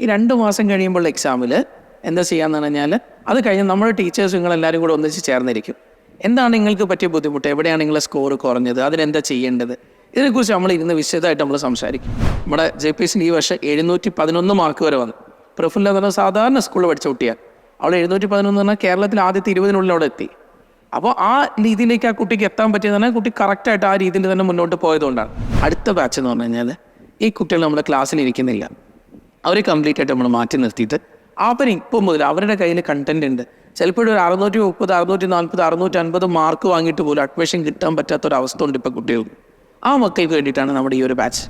ഈ രണ്ട് മാസം കഴിയുമ്പോൾ എക്സാമിൽ എന്താ ചെയ്യാന്ന് പറഞ്ഞാൽ അത് കഴിഞ്ഞ് നമ്മുടെ ടീച്ചേഴ്സ് നിങ്ങൾ എല്ലാവരും കൂടെ ഒന്നിച്ച് ചേർന്നിരിക്കും. എന്താണ് നിങ്ങൾക്ക് പറ്റിയ ബുദ്ധിമുട്ട്? എവിടെയാണ് നിങ്ങളെ സ്കോർ കുറഞ്ഞത്? അതിനെന്താ ചെയ്യേണ്ടത്? ഇതിനെക്കുറിച്ച് നമ്മൾ ഇരുന്ന് വിശദമായിട്ട് നമ്മൾ സംസാരിക്കും. നമ്മുടെ ജെ പി എസിന് ഈ വർഷം എഴുന്നൂറ്റി പതിനൊന്ന് മാർക്ക് വരെ വന്നു. പ്രഫുല്ല എന്ന് പറഞ്ഞാൽ സാധാരണ സ്കൂളിൽ പഠിച്ച കുട്ടിയാണ്. അവൾ എഴുന്നൂറ്റി പതിനൊന്ന് പറഞ്ഞാൽ കേരളത്തിൽ ആദ്യത്തെ ഇരുപതിനുള്ളിൽ അവിടെ എത്തി. അപ്പോൾ ആ രീതിയിലേക്ക് ആ കുട്ടിക്ക് എത്താൻ പറ്റിയത് തന്നെ കുട്ടി കറക്റ്റായിട്ട് ആ രീതിയിൽ തന്നെ മുന്നോട്ട് പോയതുകൊണ്ടാണ്. അടുത്ത ബാച്ച് എന്ന് പറഞ്ഞു കഴിഞ്ഞാൽ ഈ കുട്ടികൾ നമ്മുടെ ക്ലാസ്സിൽ ഇരിക്കുന്നില്ല. അവരെ കംപ്ലീറ്റ് ആയിട്ട് നമ്മൾ മാറ്റി നിർത്തിയിട്ട് അവർ ഇപ്പം മുതൽ അവരുടെ കയ്യിൽ കണ്ടന്റ് ഉണ്ട്. ചിലപ്പോൾ ഒരു അറുന്നൂറ്റി മുപ്പത് അറുന്നൂറ്റി നാൽപ്പത് അറുന്നൂറ്റി അൻപത് മാർക്ക് വാങ്ങിയിട്ട് പോലും അഡ്മിഷൻ കിട്ടാൻ പറ്റാത്ത ഒരു അവസ്ഥ ഉണ്ട് ഇപ്പോൾ കുട്ടികൾക്ക്. ആ മക്കൾക്ക് വേണ്ടിയിട്ടാണ് നമ്മുടെ ഈ ഒരു ബാച്ച്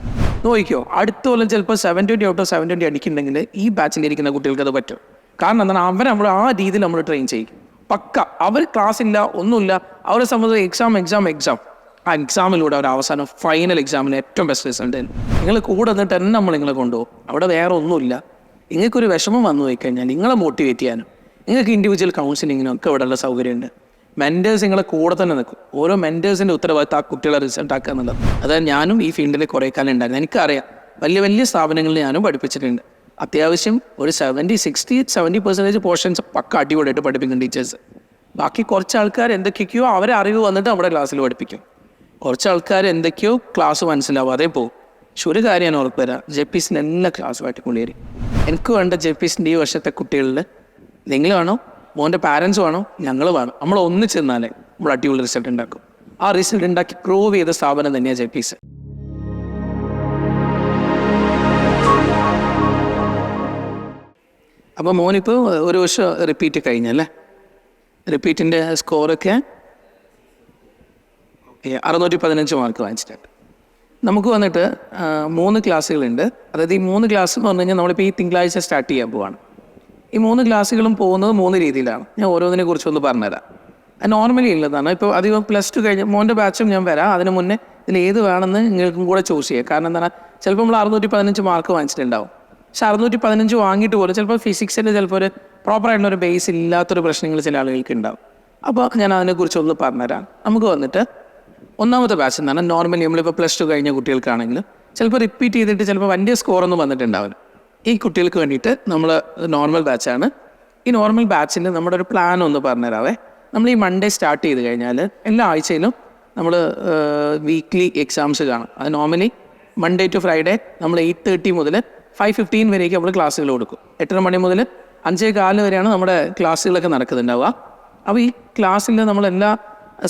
നോക്കിയോ അടുത്ത കൊല്ലം ചിലപ്പോൾ seven twenty out of seven twenty അടിക്കുന്നുണ്ടെങ്കിൽ ഈ ബാച്ചിൽ ഇരിക്കുന്ന കുട്ടികൾക്ക് അത് പറ്റും. കാരണം എന്താണ് അവർ നമ്മൾ ആ രീതിയിൽ നമ്മൾ ട്രെയിൻ ചെയ്യും. പക്ക അവർ ക്ലാസ് ഇല്ല ഒന്നുമില്ല അവരെ സംബന്ധിച്ച് എക്സാം എക്സാം എക്സാം ആ എക്സാമിലൂടെ അവർ അവസാനം ഫൈനൽ എക്സാമിന് ഏറ്റവും ബെസ്റ്റ് റിസൾട്ട് നിങ്ങൾ കൂടെ നിന്നിട്ട് തന്നെ നമ്മൾ നിങ്ങളെ കൊണ്ടുപോകും. അവിടെ വേറെ ഒന്നുമില്ല. നിങ്ങൾക്കൊരു വിഷമം വന്നു പോയി കഴിഞ്ഞാൽ നിങ്ങളെ മോട്ടിവേറ്റ് ചെയ്യാനും. നിങ്ങൾക്ക് ഇൻഡിവിജ്വൽ കൗൺസിലിങ്ങിനും ഒക്കെ ഇവിടെയുള്ള സൗകര്യമുണ്ട്. മെന്റേഴ്സ് നിങ്ങളെ കൂടെ തന്നെ നിൽക്കും. ഓരോ മെന്റേഴ്സിന്റെ ഉത്തരവാദിത്തം ആ കുട്ടികളെ റിസൾട്ട് ആക്കുക എന്നുള്ളത് അതായത് ഞാനും ഈ ഫീൽഡിൽ കുറേ കാലം ഉണ്ടായിരുന്നു. എനിക്കറിയാം. വലിയ വലിയ സ്ഥാപനങ്ങളിൽ ഞാനും പഠിപ്പിച്ചിട്ടുണ്ട്. അത്യാവശ്യം ഒരു seventy sixty seventy percentage portions pakka അടിപൊളിയായിട്ട് പഠിപ്പിക്കും ടീച്ചേഴ്സ് ബാക്കി കുറച്ച് ആൾക്കാർ എന്തൊക്കെയോ അവരെ അറിവ് വന്നിട്ട് നമ്മുടെ ക്ലാസ്സിൽ പഠിപ്പിക്കും. കുറച്ച് ആൾക്കാർ എന്തൊക്കെയോ ക്ലാസ് മനസ്സിലാവാതെ പോകും പക്ഷെ ഒരു കാര്യം ഞാൻ ഉറപ്പ് തരാം. ജെപ്പീസിന് എല്ലാ ക്ലാസ്സുമായിട്ട് കൊണ്ടുവരും എനിക്ക് വേണ്ട ജെപ്പീസിന്റെ ഈ വർഷത്തെ കുട്ടികളിൽ നിങ്ങൾ വേണോ? മോന്റെ പാരൻസ് വേണോ? ഞങ്ങൾ വേണം. നമ്മൾ ഒന്ന് ചെന്നാലേ നമ്മൾ അടിപൊളി റിസൾട്ട് ഉണ്ടാക്കും. ആ റിസൾട്ട് ഉണ്ടാക്കി പ്രൂവ് ചെയ്ത സ്ഥാപനം തന്നെയാണ് ജെപ്പീസ്. അപ്പോൾ മോനിപ്പോൾ ഒരു വർഷം റിപ്പീറ്റ് കഴിഞ്ഞല്ലേ? റിപ്പീറ്റിന്റെ സ്കോറൊക്കെ അറുന്നൂറ്റി പതിനഞ്ച് മാർക്ക് വാങ്ങിച്ചിട്ടുണ്ട്. നമുക്ക് വന്നിട്ട് മൂന്ന് ക്ലാസ്സുകളുണ്ട്. അതായത് ഈ മൂന്ന് ക്ലാസ് എന്ന് പറഞ്ഞു കഴിഞ്ഞാൽ നമ്മളിപ്പോൾ ഈ തിങ്കളാഴ്ച സ്റ്റാർട്ട് ചെയ്യാൻ പോവാണ്. ഈ മൂന്ന് ക്ലാസ്സുകളും പോകുന്നത് മൂന്ന് രീതിയിലാണ്. ഞാൻ ഓരോന്നിനെ കുറിച്ചൊന്ന് പറഞ്ഞുതരാം. നോർമലി ഉള്ളതാണ്. ഇപ്പോൾ അധികം പ്ലസ് ടു കഴിഞ്ഞ് മോന്റെ ബാച്ചും ഞാൻ വരാം. അതിന് മുന്നേ ഇതിൽ ഏത് വേണമെന്ന് നിങ്ങൾക്കും കൂടെ ചൂസ് ചെയ്യാം. കാരണം എന്താണ്? ചിലപ്പോൾ നമ്മൾ അറുന്നൂറ്റി പതിനഞ്ച് മാർക്ക് വാങ്ങിച്ചിട്ടുണ്ടാവും. പക്ഷെ അറുന്നൂറ്റി പതിനഞ്ച് വാങ്ങിയിട്ട് പോലും ചിലപ്പോൾ ഫിസിക്സിന്റെ ചിലപ്പോൾ ഒരു പ്രോപ്പറായിട്ടുള്ള ഒരു ബേസ് ഇല്ലാത്തൊരു പ്രശ്നങ്ങൾ ചില ആളുകൾക്ക് ഉണ്ടാവും. അപ്പോൾ ഞാൻ അതിനെക്കുറിച്ച് ഒന്ന് പറഞ്ഞുതരാം. നമുക്ക് വന്നിട്ട് ഒന്നാമത്തെ ബാച്ച് എന്നാണ് നോർമലി നമ്മളിപ്പോൾ പ്ലസ് ടു കഴിഞ്ഞ കുട്ടികൾക്കാണെങ്കിൽ ചിലപ്പോൾ റിപ്പീറ്റ് ചെയ്തിട്ട് ചിലപ്പോൾ വലിയ സ്കോറൊന്നും വന്നിട്ടുണ്ടാവില്ല. ഈ കുട്ടികൾക്ക് വേണ്ടിയിട്ട് നമ്മൾ നോർമൽ ബാച്ചാണ് ഈ നോർമൽ ബാച്ചിന്റെ നമ്മുടെ ഒരു പ്ലാൻ ഒന്ന് പറഞ്ഞുതരാവേ. നമ്മൾ ഈ മൺഡേ സ്റ്റാർട്ട് ചെയ്ത് കഴിഞ്ഞാൽ എല്ലാ ആഴ്ചയിലും നമ്മൾ വീക്ക്ലി എക്സാംസ് കാണും. അത് നോർമലി മൺഡേ ടു ഫ്രൈഡേ നമ്മൾ എയ്റ്റ് തേർട്ടി മുതൽ ഫൈവ് ഫിഫ്റ്റീൻ വരേക്ക് നമ്മൾ ക്ലാസ്സുകൾ കൊടുക്കും. എട്ടര മണി മുതൽ അഞ്ചേ കാൽ വരെയാണ് നമ്മുടെ ക്ലാസ്സുകളൊക്കെ നടക്കുന്നുണ്ടാവുക. അപ്പോൾ ഈ ക്ലാസ്സിൽ നമ്മൾ എല്ലാ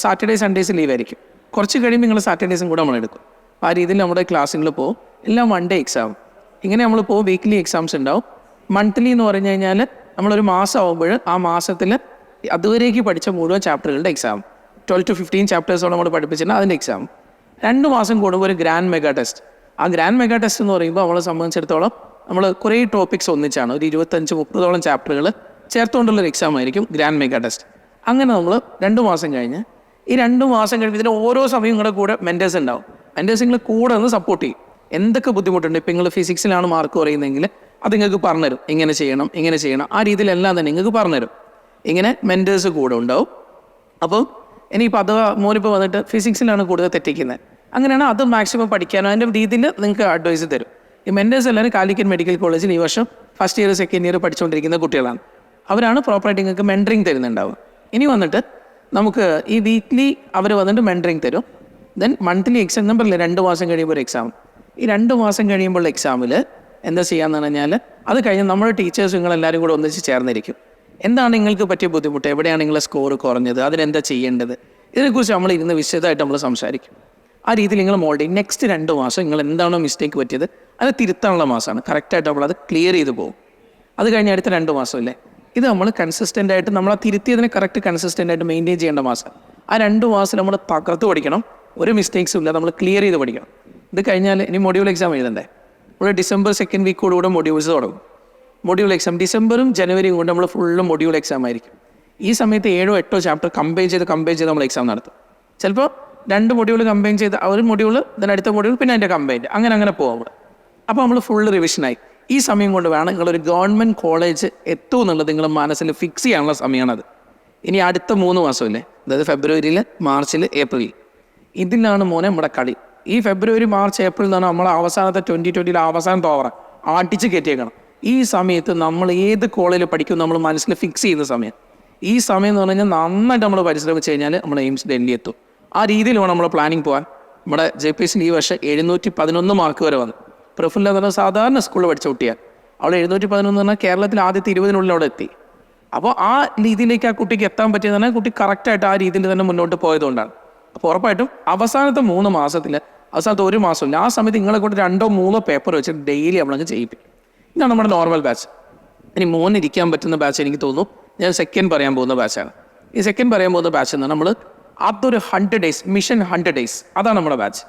സാറ്റർഡേ സൺഡേസ് ലീവ് ആയിരിക്കും. കുറച്ച് കഴിയുമ്പോൾ നിങ്ങൾ സാറ്റർഡേസും കൂടെ നമ്മൾ എടുക്കും ആ രീതിയിൽ നമ്മുടെ ക്ലാസ്സുകൾ പോകും. എല്ലാം വൺ ഡേ എക്സാം ഇങ്ങനെ നമ്മൾ പോകും. വീക്ക്ലി എക്സാംസ് ഉണ്ടാവും. മന്ത്ലി എന്ന് പറഞ്ഞു കഴിഞ്ഞാൽ നമ്മളൊരു മാസം ആകുമ്പോൾ ആ മാസത്തിൽ അതുവരേക്ക് പഠിച്ച മുഴുവൻ ചാപ്റ്ററുകളുടെ എക്സാം ട്വൽവ് ടു ഫിഫ്റ്റീൻ ചാപ്റ്റേഴ്സോളം നമ്മൾ പഠിപ്പിച്ചിട്ടുണ്ട് അതിന്റെ എക്സാം രണ്ട് മാസം കൂടുമ്പോൾ ഒരു ഗ്രാൻഡ് മെഗാ ടെസ്റ്റ് ആ ഗ്രാൻഡ് മെഗാ ടെസ്റ്റ് എന്ന് പറയുമ്പോൾ നമ്മളെ സംബന്ധിച്ചിടത്തോളം നമ്മൾ കുറേ ടോപ്പിക്സ് ഒന്നിച്ചാണ്. ഒരു ഇരുപത്തഞ്ച് മുപ്പതോളം ചാപ്റ്ററുകൾ ചേർത്തുകൊണ്ടുള്ളൊരു എക്സാം ആയിരിക്കും ഗ്രാൻഡ് മെഗാ ടെസ്റ്റ് അങ്ങനെ നമ്മൾ രണ്ട് മാസം കഴിഞ്ഞ് ഈ രണ്ട് മാസം കഴിഞ്ഞ് ഇതിന് ഓരോ സമയം നിങ്ങളുടെ കൂടെ മെന്റേഴ്സ് ഉണ്ടാവും. മെന്റേഴ്സ് നിങ്ങൾ കൂടെ നിന്ന് സപ്പോർട്ട് ചെയ്യും. എന്തൊക്കെ ബുദ്ധിമുട്ടുണ്ട്? ഇപ്പം നിങ്ങൾ ഫിസിക്സിലാണ് മാർക്ക് കുറയുന്നതെങ്കിൽ അത് നിങ്ങൾക്ക് പറഞ്ഞുതരും. ഇങ്ങനെ ചെയ്യണം ഇങ്ങനെ ചെയ്യണം. ആ രീതിയിലെല്ലാം തന്നെ നിങ്ങൾക്ക് പറഞ്ഞുതരും. ഇങ്ങനെ മെന്റേഴ്സ് കൂടെ ഉണ്ടാവും. അപ്പം ഇനിയിപ്പോൾ അഥവാ മോനിപ്പോൾ വന്നിട്ട് ഫിസിക്സിലാണ് കൂടുതൽ തെറ്റിക്കുന്നത്. അങ്ങനെയാണ് അത് മാക്സിമം പഠിക്കാനും അതിന്റെ രീതിയിൽ നിങ്ങൾക്ക് അഡ്വൈസ് തരും. ഈ മെന്റേഴ്സ് എല്ലാവരും കാലിക്കറ്റ് മെഡിക്കൽ കോളേജിൽ ഈ വർഷം ഫസ്റ്റ് ഇയർ സെക്കൻഡ് ഇയർ പഠിച്ചുകൊണ്ടിരിക്കുന്ന കുട്ടികളാണ്. അവരാണ് പ്രോപ്പറായിട്ട് നിങ്ങൾക്ക് മെന്ററിങ് തരുന്നുണ്ടാവുക. ഇനി വന്നിട്ട് നമുക്ക് ഈ വീക്ക്ലി അവർ വന്നിട്ട് മെന്ററിങ് തരും. ദെൻ മന്ത്ലി എക്സാം നമ്പറിൽ രണ്ട് മാസം കഴിയുമ്പോൾ ഒരു എക്സാം ഈ രണ്ട് മാസം കഴിയുമ്പോൾ എക്സാമിൽ എന്താ ചെയ്യാന്ന് പറഞ്ഞാൽ അത് കഴിഞ്ഞ് നമ്മുടെ ടീച്ചേഴ്സ് നിങ്ങളെല്ലാവരും കൂടെ ഒന്നിച്ച് ചേർന്നിരിക്കും. എന്താണ് നിങ്ങൾക്ക് പറ്റിയ ബുദ്ധിമുട്ട്? എവിടെയാണ് നിങ്ങളെ സ്കോർ കുറഞ്ഞത്? അതിനെന്താ ചെയ്യേണ്ടത്? ഇതിനെക്കുറിച്ച് നമ്മൾ ഇരുന്ന് വിശദമായിട്ട് നമ്മൾ സംസാരിക്കും. ആ രീതിയിൽ നിങ്ങൾ മോൾഡ് ചെയ്യും. നെക്സ്റ്റ് രണ്ട് മാസം നിങ്ങൾ എന്താണോ മിസ്റ്റേക്ക് പറ്റിയത് അത് തിരുത്താനുള്ള മാസമാണ്. കറക്റ്റായിട്ട് നമ്മൾ അത് ക്ലിയർ ചെയ്ത് പോകും. അത് കഴിഞ്ഞ് അടുത്ത രണ്ട് മാസമല്ലേ ഇത് നമ്മൾ കൺസിസ്റ്റന്റ് ആയിട്ട് നമ്മൾ ആ തിരുത്തിയതിനെ കറക്റ്റ് കൺസിസ്റ്റന്റ് ആയിട്ട് മെയിന്റെയിൻ ചെയ്യേണ്ട മാസം. ആ രണ്ട് മാസം നമ്മൾ തകർത്ത് പഠിക്കണം. ഒരു മിസ്റ്റേക്സും ഇല്ല. നമ്മൾ ക്ലിയർ ചെയ്ത് പഠിക്കണം. ഇത് കഴിഞ്ഞാൽ ഇനി മൊഡ്യൂൾ എക്സാം എഴുതണ്ടേ? ഇവിടെ ഡിസംബർ സെക്കൻഡ് വീക്കോടുകൂടെ മൊഡ്യൂൾസ് തുടങ്ങും. മൊഡ്യൂൾ എക്സാം ഡിസംബറും ജനുവരിയും കൊണ്ട് നമ്മൾ ഫുള്ള് മൊഡ്യൂൾ എക്സാം ആയിരിക്കും. ഈ സമയത്ത് ഏഴോ എട്ടോ ചാപ്റ്റർ കമ്പൈൻ ചെയ്ത് കമ്പൈൻ ചെയ്ത് നമ്മൾ എക്സാം നടത്തും. ചിലപ്പോൾ രണ്ട് മൊഡ്യൂൾ കമ്പൈൻ ചെയ്ത് ഒരു മൊഡ്യൂൾ then അടുത്ത മൊഡ്യൂൾ പിന്നെ അതിന്റെ കമ്പൈൻ അങ്ങനെ അങ്ങനെ പോകാം അവിടെ. അപ്പോൾ നമ്മൾ ഫുള്ള് റിവിഷനായി ഈ സമയം കൊണ്ട് വേണം നിങ്ങളൊരു ഗവൺമെന്റ് കോളേജ് എത്തും എന്നുള്ളത് നിങ്ങൾ മനസ്സിൽ ഫിക്സ് ചെയ്യാനുള്ള സമയമാണത് ഇനി അടുത്ത മൂന്ന് മാസമല്ലേ? അതായത് ഫെബ്രുവരിയിൽ മാർച്ചിൽ ഏപ്രിൽ ഇതിലാണ് മോനെ നമ്മുടെ കളി. ഈ ഫെബ്രുവരി മാർച്ച് ഏപ്രിൽ എന്ന് പറഞ്ഞാൽ നമ്മളെ അവസാനത്തെ ട്വന്റി ട്വന്റിയിലെ അവസാനത്തെ ഓവർ ആട്ടിച്ച് കയറ്റിയേക്കണം ഈ സമയത്ത് നമ്മൾ ഏത് കോളേജിൽ പഠിക്കും നമ്മൾ മനസ്സിൽ ഫിക്സ് ചെയ്യുന്ന സമയം. ഈ സമയം എന്ന് പറഞ്ഞു കഴിഞ്ഞാൽ നന്നായിട്ട് നമ്മൾ പരിശ്രമിച്ച് കഴിഞ്ഞാൽ നമ്മൾ എയിംസ് ഡൽഹി എത്തും. ആ രീതിയിൽ വേണം നമ്മൾ പ്ലാനിങ് പോകാൻ നമ്മുടെ ജെ പി എസിന് ഈ വർഷം എഴുന്നൂറ്റി പതിനൊന്ന് മാർക്ക് വരെ വന്നു. പ്രഫുല്ല എന്ന് പറഞ്ഞാൽ സാധാരണ സ്കൂളിൽ പഠിച്ച കുട്ടിയാണ് അവൾ എഴുന്നൂറ്റി പതിനൊന്ന് പറഞ്ഞാൽ കേരളത്തിൽ ആദ്യത്തെ ഇരുപതിനുള്ളിൽ അവിടെ എത്തി. അപ്പോൾ ആ രീതിയിലേക്ക് ആ കുട്ടിക്ക് എത്താൻ പറ്റിയത് തന്നെ കുട്ടി കറക്റ്റായിട്ട് ആ രീതിയിൽ തന്നെ മുന്നോട്ട് പോയതുകൊണ്ടാണ് അപ്പോൾ ഉറപ്പായിട്ടും അവസാനത്തെ മൂന്ന് മാസത്തിൽ അവസാനത്തെ ഒരു മാസമില്ല ആ സമയത്ത് നിങ്ങളെ കൂടെ രണ്ടോ മൂന്നോ പേപ്പർ വെച്ചിട്ട് ഡെയിലി നമ്മളങ്ങ് ചെയ്യിപ്പിക്കും. ഇതാണ് നമ്മുടെ നോർമൽ ബാച്ച് ഇനി മോൻ ഇരിക്കാൻ പറ്റുന്ന ബാച്ച് എനിക്ക് തോന്നുന്നു. ഞാൻ സെക്കൻഡ് പറയാൻ പോകുന്ന ബാച്ചാണ് ഈ സെക്കൻഡ് പറയാൻ പോകുന്ന ബാച്ച് എന്ന് നമ്മൾ അതൊരു hundred days mission hundred days അതാണ് നമ്മുടെ ബാച്ച്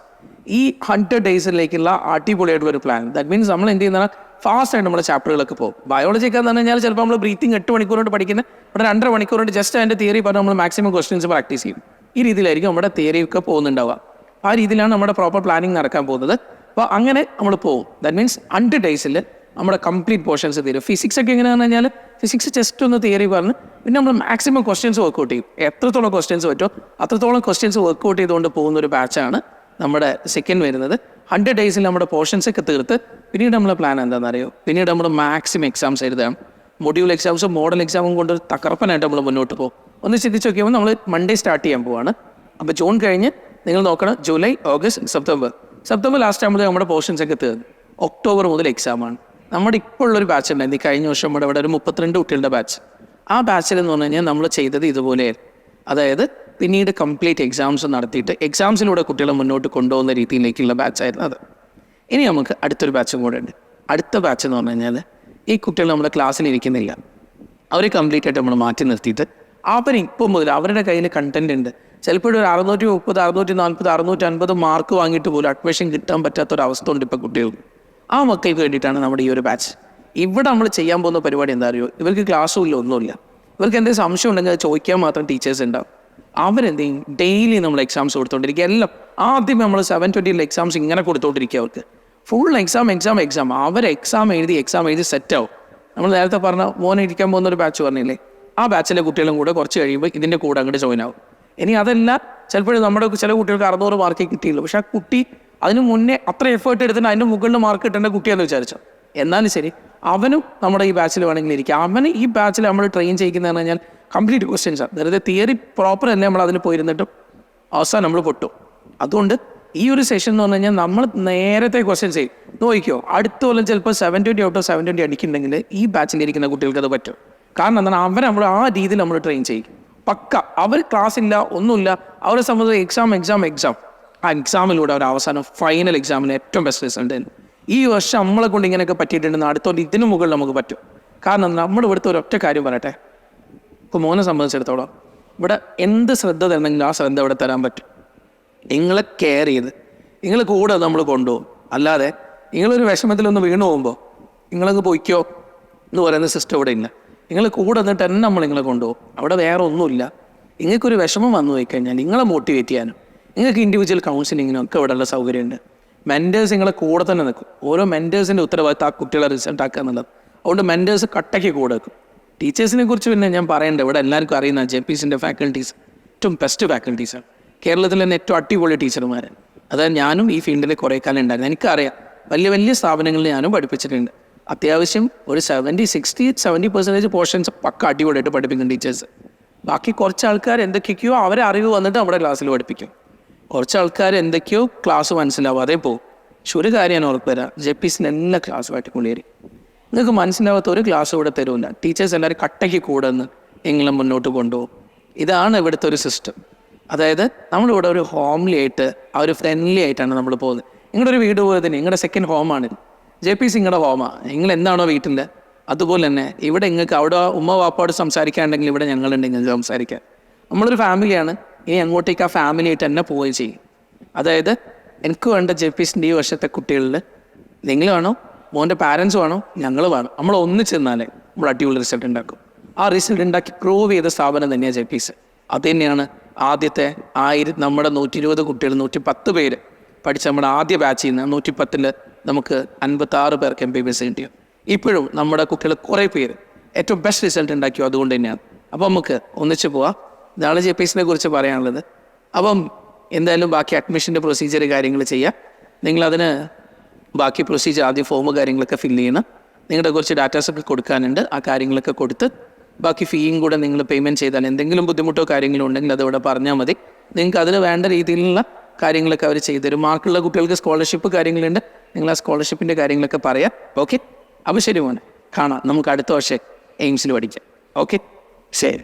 ഈ ഹൺഡ്രഡ് ഡേയ്സിലേക്കുള്ള അടിപൊളിയായിട്ടുള്ള ഒരു പ്ലാൻ ദാറ്റ് മീൻസ് നമ്മൾ എന്ത് ചെയ്യുന്ന ഫാസ്റ്റ് ആയിട്ട് നമ്മുടെ ചാപ്റ്ററുകളൊക്കെ പോകും. ബയോളജി ഒക്കെ എന്ന് പറഞ്ഞാൽ ചിലപ്പോൾ നമ്മൾ ബ്രീത്തിങ് എട്ട് മണിക്കൂർ കൊണ്ട് പഠിക്കുന്നത് ഇവിടെ രണ്ടര മണിക്കൂർ കൊണ്ട് ജസ്റ്റ് അതിന്റെ തിയറി പറഞ്ഞ് നമ്മൾ മാക്സിമം ക്വസ്റ്റ്യൻസ് പ്രാക്ടീസ് ചെയ്യും. ഈ രീതിയിലായിരിക്കും നമ്മുടെ തിയറി ഒക്കെ പോകുന്നുണ്ടാവുക. ആ രീതിയിലാണ് നമ്മുടെ പ്രോപ്പർ പ്ലാനിങ് നടക്കാൻ പോകുന്നത്. അപ്പോൾ അങ്ങനെ നമ്മൾ പോകും. ദാറ്റ് മീൻസ് ഹൺഡ്രഡ് ഡേയ്സിൽ നമ്മുടെ കംപ്ലീറ്റ് പോർഷൻസ് തീരും. ഫിസിക്സ് ഒക്കെ എങ്ങനെയാണെന്ന് പറഞ്ഞാൽ ഫിസിക്സ് ജസ്റ്റ് ഒന്ന് തിയറി പറഞ്ഞ് പിന്നെ നമ്മൾ മാക്സിമം ക്വസ്റ്റ്യൻസ് വർക്കൗട്ട് ചെയ്യും. എത്രത്തോളം ക്വസ്റ്റ്യൻസ് പറ്റുമോ അത്രത്തോളം ക്വസ്റ്റ്യൻസ് വർക്കൗട്ട് ചെയ്തുകൊണ്ട് പോകുന്ന ഒരു ബാച്ചാണ് നമ്മുടെ സെക്കൻഡ് വരുന്നത്. ഹൺഡ്രഡ് ഡേയ്സിൽ നമ്മുടെ പോർഷൻസ് ഒക്കെ തീർത്ത് പിന്നീട് നമ്മുടെ പ്ലാൻ എന്താണെന്ന് അറിയോ പിന്നീട് നമ്മൾ മാക്സിമം എക്സാംസ് എഴുതാം. മൊഡ്യൂൾ എക്സാംസും മോഡൽ എക്സാമും കൊണ്ട് തകർപ്പനായിട്ട് നമ്മൾ മുന്നോട്ട് പോകും. ഒന്ന് ചിന്തിച്ച് നോക്കിയപ്പോൾ നമ്മൾ മൺഡേ സ്റ്റാർട്ട് ചെയ്യാൻ പോവാണ്. അപ്പോൾ ജൂൺ കഴിഞ്ഞ് നിങ്ങൾ നോക്കണം July August September. September last ആകുമ്പോൾ നമ്മുടെ പോർഷൻസ് ഒക്കെ തീർന്നു. ഒക്ടോബർ മുതൽ എക്സാമാണ് നമ്മുടെ ഇപ്പോൾ ഉള്ളൊരു ബാച്ച് ഉണ്ടായിരുന്നു. ഈ കഴിഞ്ഞ വർഷം നമ്മുടെ ഇവിടെ ഒരു മുപ്പത്തിരണ്ട് കുട്ടികളുടെ ബാച്ച് ആ ബാച്ചിൽ എന്ന് പറഞ്ഞു കഴിഞ്ഞാൽ നമ്മൾ ചെയ്തത് ഇതുപോലെയായിരുന്നു. അതായത് പിന്നീട് കംപ്ലീറ്റ് എക്സാംസ് നടത്തിയിട്ട് എക്സാംസിലൂടെ കുട്ടികളെ മുന്നോട്ട് കൊണ്ടുപോകുന്ന രീതിയിലേക്കുള്ള ബാച്ചായിരുന്നു അത്. ഇനി നമുക്ക് അടുത്തൊരു ബാച്ചും കൂടെ ഉണ്ട്. അടുത്ത ബാച്ച് എന്ന് പറഞ്ഞു കഴിഞ്ഞാൽ ഈ കുട്ടികൾ നമ്മുടെ ക്ലാസ്സിൽ ഇരിക്കുന്നില്ല. അവർ കംപ്ലീറ്റ് ആയിട്ട് നമ്മൾ മാറ്റി നിർത്തിയിട്ട് അവർ ഇപ്പം മുതൽ അവരുടെ കയ്യിൽ കണ്ടന്റ് ഉണ്ട്. ചിലപ്പോൾ ഒരു അറുന്നൂറ്റി മുപ്പത് അറുന്നൂറ്റി നാൽപ്പത് അറുന്നൂറ്റി അൻപത് മാർക്ക് വാങ്ങിയിട്ട് പോലും അഡ്മിഷൻ കിട്ടാൻ പറ്റാത്ത ഒരു അവസ്ഥ ഉണ്ട് ഇപ്പോൾ കുട്ടികൾക്ക്. ആ മക്കൾക്ക് വേണ്ടിയിട്ടാണ് നമ്മുടെ ഈ ഒരു ബാച്ച് ഇവിടെ നമ്മൾ ചെയ്യാൻ പോകുന്ന പരിപാടി എന്താ അറിയോ? ഇവർക്ക് ക്ലാസ്സും ഇല്ല ഒന്നുമില്ല. ഇവർക്ക് എന്തെങ്കിലും സംശയം ഉണ്ടെങ്കിൽ ചോദിക്കാൻ മാത്രം ടീച്ചേഴ്സ് ഉണ്ടാവും. അവരെന്ത് ചെയ്യും ഡെയിലി നമ്മൾ എക്സാംസ് കൊടുത്തോണ്ടിരിക്കുക എല്ലാം ആദ്യം നമ്മൾ സെവൻ ട്വന്റിയിൽ എക്സാംസ് ഇങ്ങനെ കൊടുത്തോണ്ടിരിക്കുക അവർക്ക്. ഫുൾ എക്സാം എക്സാം എക്സാം അവർ എക്സാം എഴുതി എക്സാം എഴുതി സെറ്റ് ആവും. നമ്മൾ നേരത്തെ പറഞ്ഞ മോനെ ഇരിക്കാൻ പോകുന്ന ഒരു ബാച്ച് പറഞ്ഞില്ലേ? ആ ബാച്ചിലെ കുട്ടികളും കൂടെ കുറച്ച് കഴിയുമ്പോൾ ഇതിന്റെ കൂടെ അങ്ങോട്ട് ജോയിൻ ആവും. ഇനി അതല്ല ചിലപ്പോഴും നമ്മുടെ ചില കുട്ടികൾക്ക് അറുന്നൂറ് മാർക്കേ കിട്ടിയുള്ളൂ. പക്ഷെ ആ കുട്ടി അതിന് മുന്നേ അത്ര എഫേർട്ട് എടുത്തിട്ട് അതിന്റെ മുകളിൽ മാർക്ക് കിട്ടേണ്ട കുട്ടിയെന്ന് വിചാരിച്ചു? എന്നാലും ശരി അവനും നമ്മുടെ ഈ ബാച്ചിൽ വേണമെങ്കിൽ ഇരിക്കാം. അവന് ഈ ബാച്ചിൽ നമ്മൾ ട്രെയിൻ ചെയ്യിക്കുന്നതെന്ന് പറഞ്ഞാൽ കംപ്ലീറ്റ് ക്വസ്റ്റ്യൻസ് ആണ് വെറുതെ തിയറി പ്രോപ്പർ തന്നെ നമ്മൾ അതിൽ പോയിരുന്നിട്ടും അവസാനം നമ്മൾ പൊട്ടും. അതുകൊണ്ട് ഈ ഒരു സെഷൻ എന്ന് പറഞ്ഞു കഴിഞ്ഞാൽ നമ്മൾ നേരത്തെ ക്വസ്റ്റ്യൻസ് ചെയ്യും നോക്കിയോ അടുത്ത കൊല്ലം ചിലപ്പോൾ seven twenty out of seven twenty അടിക്കുന്നുണ്ടെങ്കിൽ ഈ ബാച്ചിൽ ഇരിക്കുന്ന കുട്ടികൾക്ക് അത് പറ്റും. കാരണം എന്താണ്? അവരെ നമ്മൾ ആ രീതിയിൽ നമ്മൾ ട്രെയിൻ ചെയ്യും. പക്ക അവർ ക്ലാസ് ഇല്ല ഒന്നുമില്ല. അവരെ സംബന്ധിച്ച് എക്സാം എക്സാം എക്സാം ആ എക്സാമിലൂടെ അവർ അവസാനം ഫൈനൽ എക്സാമിന് ഏറ്റവും ബെസ്റ്റ് റിസൾട്ട് ഈ വർഷം നമ്മളെ കൊണ്ട് ഇങ്ങനെയൊക്കെ പറ്റിയിട്ടുണ്ടെന്ന് അടുത്തോണ്ട് ഇതിനു മുകളിൽ നമുക്ക് പറ്റും. കാരണം നമ്മൾ ഇവിടുത്തെ ഒരൊറ്റ കാര്യം പറയട്ടെ. ഇപ്പോൾ മോനെ സംബന്ധിച്ചിടത്തോളം ഇവിടെ എന്ത് ശ്രദ്ധ തരണമെങ്കിലും ആ ശ്രദ്ധ ഇവിടെ തരാൻ പറ്റും. നിങ്ങളെ കെയർ ചെയ്ത് നിങ്ങൾ കൂടെ നമ്മൾ കൊണ്ടുപോകും. അല്ലാതെ നിങ്ങളൊരു വിഷമത്തിലൊന്ന് വീണു പോകുമ്പോൾ നിങ്ങളങ്ങ് പൊയ്ക്കോ എന്ന് പറയുന്ന സിസ്റ്റം ഇവിടെ ഇല്ല. നിങ്ങൾ കൂടെ നിന്നിട്ട് തന്നെ നമ്മൾ നിങ്ങളെ കൊണ്ടുപോകും. അവിടെ വേറെ ഒന്നുമില്ല. നിങ്ങൾക്കൊരു വിഷമം വന്നു പോയി കഴിഞ്ഞാൽ നിങ്ങളെ മോട്ടിവേറ്റ് ചെയ്യാനും നിങ്ങൾക്ക് ഇൻഡിവിജ്വൽ കൗൺസിലിങ്ങിനും ഒക്കെ ഇവിടെയുള്ള സൗകര്യമുണ്ട്. മെന്റേഴ്സ് നിങ്ങളെ കൂടെ തന്നെ നിൽക്കും. ഓരോ മെന്റേഴ്സിന്റെ ഉത്തരവാദിത്തം ആ കുട്ടികളെ റിസൾട്ട് ആക്കുക എന്നുള്ളത്. അതുകൊണ്ട് മെന്റേഴ്സ് കട്ടയ്ക്ക് കൂടെ നിൽക്കും. ടീച്ചേഴ്സിനെ കുറിച്ച് പിന്നെ ഞാൻ പറയേണ്ട. ഇവിടെ എല്ലാവർക്കും അറിയുന്ന ജെ പി സിന്റെ ഫാക്കൽറ്റീസ് ഏറ്റവും ബെസ്റ്റ് ഫാക്കൽറ്റീസാണ് കേരളത്തിൽ തന്നെ ഏറ്റവും അടിപൊളി ടീച്ചർമാർ അതായത് ഞാനും ഈ ഫീൽഡിൽ കുറേ കാലം ഉണ്ടായിരുന്നു. എനിക്കറിയാം. വലിയ വലിയ സ്ഥാപനങ്ങളിൽ ഞാനും പഠിപ്പിച്ചിട്ടുണ്ട്. അത്യാവശ്യം ഒരു seventy sixty seventy percentage portions pakka അടിപൊളിയായിട്ട് പഠിപ്പിക്കും ടീച്ചേഴ്സ്. ബാക്കി കുറച്ച് ആൾക്കാർ എന്തൊക്കെയോ അവരെ അറിവ് വന്നിട്ട് നമ്മുടെ ക്ലാസ്സിൽ പഠിപ്പിക്കും. കുറച്ച് ആൾക്കാർ എന്തൊക്കെയോ ക്ലാസ് മനസ്സിലാവാതെ പോകും പക്ഷെ ഒരു കാര്യം ഞാൻ ഉറപ്പ് തരാം. ജെ പി സിന് എല്ലാ ക്ലാസ്സുമായിട്ട് കൊള്ളിയേറി നിങ്ങൾക്ക് മനസ്സിലാവാത്ത ഒരു ക്ലാസ് ഇവിടെ തരൂല. ടീച്ചേഴ്സ് എല്ലാവരും കട്ടയ്ക്ക് കൂടെ നിന്ന് നിങ്ങളെ മുന്നോട്ട് കൊണ്ടുപോകും. ഇതാണ് ഇവിടുത്തെ ഒരു സിസ്റ്റം അതായത് നമ്മളിവിടെ ഒരു ഹോംലി ആയിട്ട് ആ ഒരു ഫ്രണ്ട്ലി ആയിട്ടാണ് നമ്മൾ പോകുന്നത്. നിങ്ങളുടെ ഒരു വീട് പോലെ തന്നെ നിങ്ങളുടെ സെക്കൻഡ് ഹോമാണ് ജെ പി സിങ്ങളുടെ ഹോമാണ് നിങ്ങൾ എന്താണോ വീട്ടിൽ അതുപോലെ തന്നെ ഇവിടെ നിങ്ങൾക്ക് അവിടെ ഉമ്മ വാപ്പാട് സംസാരിക്കാനുണ്ടെങ്കിൽ ഇവിടെ ഞങ്ങളുണ്ട് നിങ്ങൾക്ക് സംസാരിക്കാൻ. നമ്മളൊരു ഫാമിലിയാണ് ഇനി അങ്ങോട്ടേക്ക് ആ ഫാമിലി ആയിട്ട് തന്നെ പോവുകയും ചെയ്യും. അതായത് എനിക്ക് വേണ്ട ജെ പി സിന്റെ ഈ വർഷത്തെ കുട്ടികളിൽ നിങ്ങൾ വേണോ മോന്റെ പാരൻസ് വേണോ ഞങ്ങൾ വേണം. നമ്മൾ ഒന്ന് നിന്നാലേ നമ്മൾ അടിപൊളി റിസൾട്ട് ഉണ്ടാക്കും. ആ റിസൾട്ട് ഉണ്ടാക്കി പ്രൂവ് ചെയ്ത സ്ഥാപനം തന്നെയാണ് ജെ പി സി അത് തന്നെയാണ് ആദ്യത്തെ ആയിരം നമ്മുടെ നൂറ്റി ഇരുപത് കുട്ടികൾ നൂറ്റി പത്ത് പേര് പഠിച്ച നമ്മുടെ ആദ്യ ബാച്ചിൽ നിന്ന് നൂറ്റി പത്തിൽ നമുക്ക് അൻപത്തി ആറ് പേർക്ക് എം ബി ബി എസ് കിട്ടിയോ. ഇപ്പോഴും നമ്മുടെ കുട്ടികൾ കുറേ പേര് ഏറ്റവും ബെസ്റ്റ് റിസൾട്ട് ഉണ്ടാക്കിയോ അതുകൊണ്ട് തന്നെയാണ്. അപ്പം നമുക്ക് ഒന്നിച്ച് പോവാം. ഇതാണ് ജെ പി എസിനെ കുറിച്ച് പറയാനുള്ളത്. അപ്പം എന്തായാലും ബാക്കി അഡ്മിഷന്റെ പ്രൊസീജിയർ കാര്യങ്ങൾ ചെയ്യാം. നിങ്ങളതിന് ബാക്കി പ്രൊസീജിയർ ആദ്യം ഫോം കാര്യങ്ങളൊക്കെ ഫില്ല് ചെയ്യണം. നിങ്ങളുടെ കുറച്ച് ഡാറ്റാസ് ഒക്കെ കൊടുക്കാനുണ്ട്. ആ കാര്യങ്ങളൊക്കെ കൊടുത്ത് ബാക്കി ഫീയും കൂടെ നിങ്ങൾ പേയ്മെന്റ് ചെയ്താൽ എന്തെങ്കിലും ബുദ്ധിമുട്ടോ കാര്യങ്ങളോ ഉണ്ടെങ്കിൽ അതവിടെ പറഞ്ഞാൽ മതി. നിങ്ങൾക്ക് അതിന് വേണ്ട രീതിയിലുള്ള കാര്യങ്ങളൊക്കെ അവർ ചെയ്തുതരും. മാർക്കുള്ള കുട്ടികൾക്ക് സ്കോളർഷിപ്പ് കാര്യങ്ങളുണ്ട്. നിങ്ങൾ ആ സ്കോളർഷിപ്പിന്റെ കാര്യങ്ങളൊക്കെ പറയാം. ഓക്കെ അപ്പോൾ ശരി മോനെ. കാണാം. നമുക്ക് അടുത്ത വർഷം എയിംസിൽ പഠിക്കാം. ഓക്കെ ശരി.